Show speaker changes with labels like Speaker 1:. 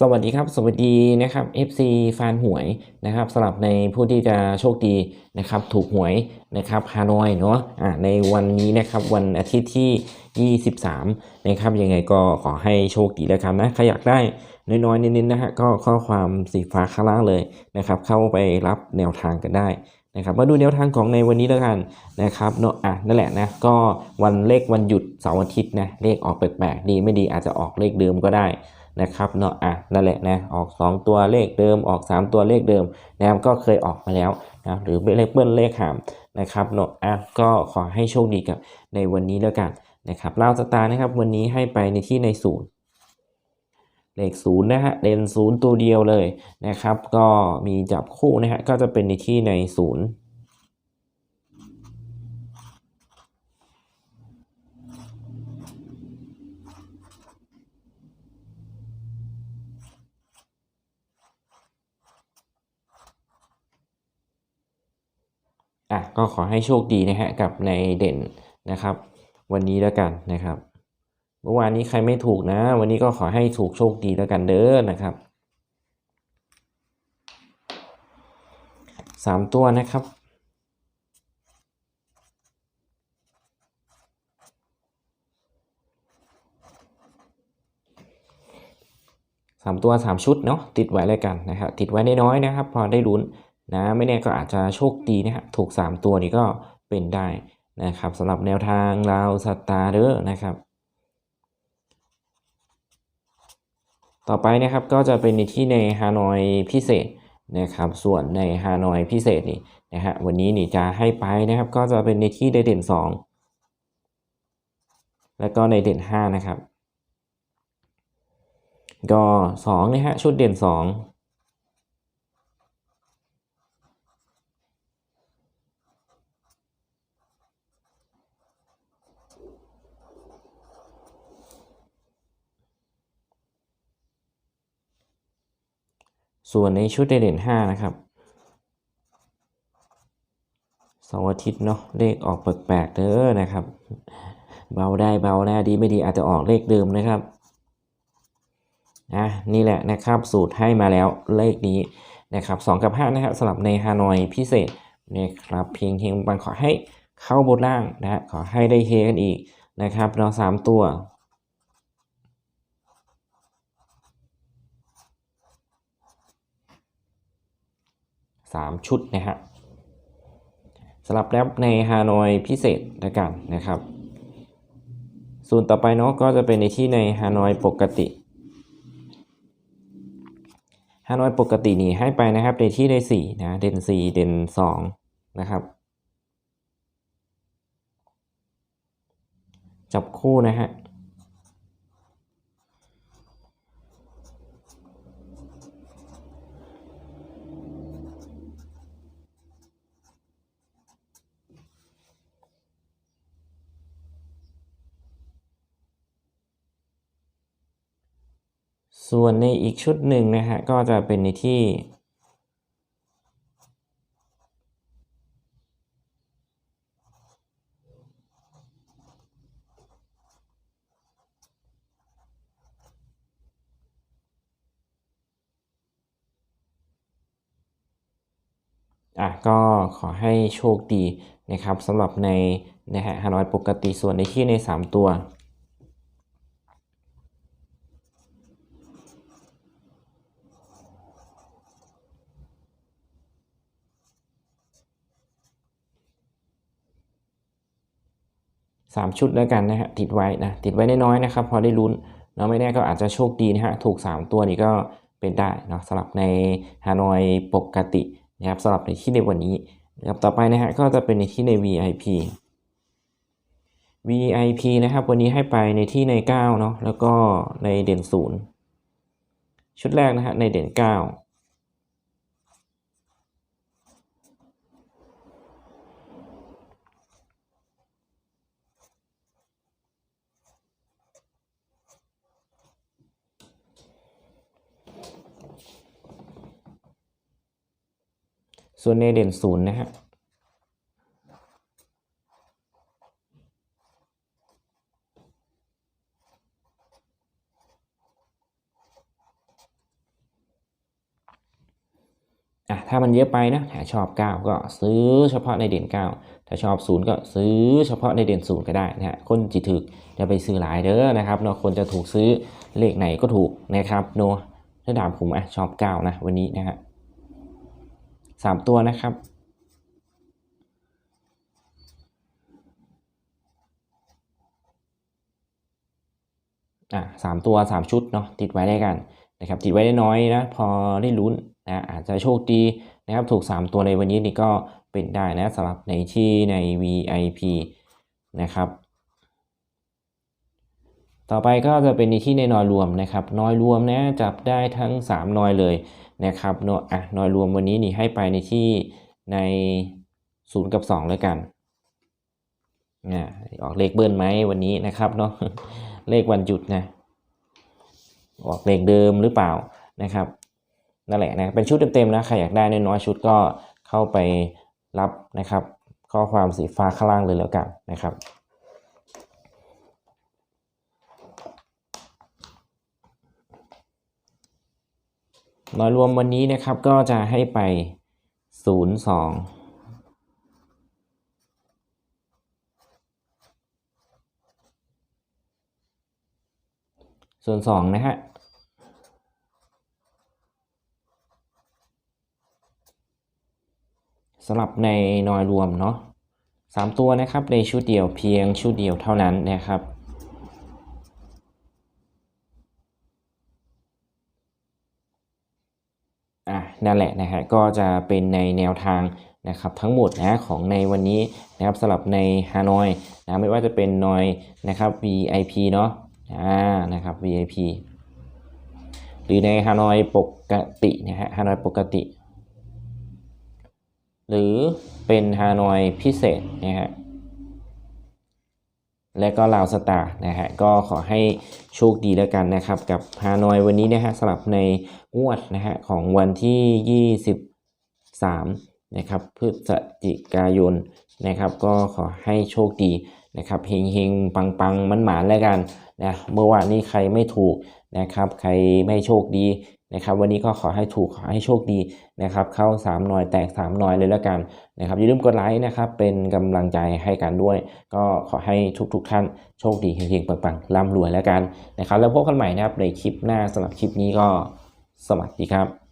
Speaker 1: สวัสดีครับสวัสดีนะครับ FC แฟนหวยนะครับสำหรับในผู้ที่จะโชคดีนะครับถูกหวยนะครับฮานอยเนาะอ่าในวันนี้นะครับวันอาทิตย์ที่ 23นะครับยังไงก็ขอให้โชคดีแล้วกันนะใครอยากได้น้อยๆนิดๆนะฮะก็ข้อความสีฟ้าข้างล่างเลยนะครับเข้าไปรับแนวทางกันได้นะครับมาดูแนวทางของในวันนี้แล้วกันนะครับเนาะอะนั่นแหละนะก็วันเลขวันหยุดเสาร์อาทิตย์นะเลขออกแปลกๆดีไม่ดีอาจจะออกเลขเดิมก็ได้ นะครับเนาะอะนั่นแหละนะออก 2 ตัวเลขเดิมออก 3 ตัวเลขเดิมนะครับก็เคยออกมาแล้วนะหรือเลขเบิ้ลเลขหามนะครับเนาะอะก็ขอให้โชคดีกับในวันนี้แล้วกันนะครับเล่าสตาร์นะครับวันนี้ให้ไปในที่ในศูนย์เลขศูนย์นะฮะเด่นศูนย์ตัวเดียวเลยนะครับ ก็มีจับคู่นะฮะก็จะเป็นในที่ในศูนย์ อะก็ขอให้โชคดีนะฮะกับในเด่นนะครับ วันนี้แล้วกันนะครับ เมื่อวานนี้ใครไม่ถูกนะ วันนี้ก็ขอให้ถูกโชคดีแล้วกันเด้อนะครับสามตัวนะครับสามตัวสามชุดเนาะติดไว้แล้วกันนะครับติดไว้น้อยๆนะครับ พอได้ลุ้น นะไม่แน่ก็อาจจะโชคดีนะฮะถูก 3 ตัวนี้ก็เป็นได้นะครับสำหรับแนวทางราวสตาร์เดอร์นะครับ ต่อไปนะครับก็จะเป็นในที่ในฮานอยพิเศษนะครับส่วนในฮานอยพิเศษนี่นะฮะวันนี้นี่จะให้ไปนะครับ ก็จะเป็นในที่ได้เด่น 2 แล้วก็ในเด่น 5 นะครับ ก็2นะฮะชุดเด่น 2 ส่วนในชุดเด่น5นะครับเสาร์อาทิตย์เนาะเลขออกแปลกๆเด้อนะครับ เบาได้เบาได้ดีไม่ดีอาจจะออกเลขเดิมนะครับอะนี่แหละนะครับสูตรให้มาแล้วเลขนี้นะครับ2กับ5นะครับสำหรับในฮานอยพิเศษนะครับเพียงเฮงบังขอให้เข้าบนล่างนะฮะขอให้ได้เฮกันอีกนะครับเราสามตัว 3 ชุดนะฮะสำหรับแรปในฮานอยพิเศษล้วกันนะครับ ส่วนต่อไปเนาะก็จะเป็นในที่ในฮานอยปกติฮานอยปกตินี่ให้ไปนะครับในที่ใน4นะเด่น4เด่น2นะครับ จับคู่นะฮะ ส่วนในอีกชุดหนึ่งนะฮะก็จะเป็นในที่ อะก็ขอให้โชคดีนะครับสำหรับในนะฮะฮานอยปกติส่วนในที่ใน 3 ตัว สามชุดแล้วกันนะฮะติดไว้นะติดไว้น้อยๆนะครับ พอได้ลุ้นเนาะไม่แน่ก็อาจจะโชคดีนะฮะถูก 3 ตัวนี้ก็เป็นได้เนาะสำหรับในฮานอยปกตินะครับสำหรับในที่ในวันนี้นะครับต่อไปนะฮะก็จะเป็นในที่ใน VIP VIP นะครับ วันนี้ให้ไปในที่ใน9เนาะแล้วก็ในเด่น0ชุดแรกนะฮะในเด่น 9 ส่วนในเด่น0นย์นะฮะอะถ้ามันเยอะไปนะถ้าชอบ 9 ก็ซื้อเฉพาะในเด่น 9 ถ้าชอบ 0 ก็ซื้อเฉพาะในเด่น 0 ก็ได้นะฮะคนจิถึกอย่าไปซื้อหลายเด้อนะครับเนาะคนจะถูกซื้อเลขไหนก็ถูกนะครับเนาะถ้าถามผมอะชอบ 9 นะวันนี้นะฮะ สามตัวนะครับ อะสามตัวสามชุดเนาะติดไว้ได้กันนะครับ ติดไว้ได้น้อยนะ พอได้ลุ้นนะอาจจะโชคดีนะครับ ถูก 3 ตัวในวันนี้นี่ก็เป็นได้นะสำหรับในที่ใน VIP นะครับ ต่อไปก็จะเป็นในที่ในนอยรวมนะครับนอยรวมนะจับได้ทั้ง 3 นอยเลยนะครับนออะนอยรวมวันนี้นี่ให้ไปในที่ใน0กับ 2 แล้วกันอ่าออกเลขเบิ้ลไหมวันนี้นะครับเนาะเลขวันหยุดนะออกเลขเดิมหรือเปล่านะครับนั่นแหละนะเป็นชุดเต็มๆนะใครอยากได้น้อยๆชุดก็เข้าไปรับนะครับ ข้อความสีฟ้าข้างล่างเลยแล้วกันนะครับ น้อยรวมวันนี้นะครับก็จะให้ไป 0 2ส่วน2นะฮะ สำหรับในนอยรวมเนาะสามตัวนะครับในชุดเดียวเพียงชุดเดียวเท่านั้นนะครับ อะ นั่นแหละนะฮะก็จะเป็นในแนวทางนะครับทั้งหมดนะของในวันนี้นะครับสำหรับในฮานอยนะไม่ว่าจะเป็นนอยนะครับ VIP เนาะอ่านะครับ VIP หรือในฮานอยปกตินะฮะฮานอยปกติ หรือเป็นฮานอยพิเศษนะฮะ และก็ลาวสตาร์นะฮะก็ขอให้โชคดีแล้วกันนะครับ กับฮานอยวันนี้นะฮะสำหรับในงวดนะฮะของวันที่ 23นะครับพฤศจิกายน นะครับ ก็ขอให้โชคดีนะครับเฮงเฮงปังปังมันหมานแล้วกันนะเมื่อวานนี้ใครไม่ถูกนะครับ ใครไม่โชคดีนะครับ วันนี้ก็ขอให้ถูกขอให้โชคดีนะครับ เข้า 3 หน่อยแตก 3 หน่อยเลยแล้วกันนะครับอย่าลืมกดไลค์นะครับเป็นกำลังใจให้กันด้วย ก็ขอให้ทุกๆท่านโชคดีเฮงๆปังๆร่ำรวยแล้วกันนะครับ แล้วพบกันใหม่นะครับในคลิปหน้าสำหรับคลิปนี้ก็สวัสดีครับ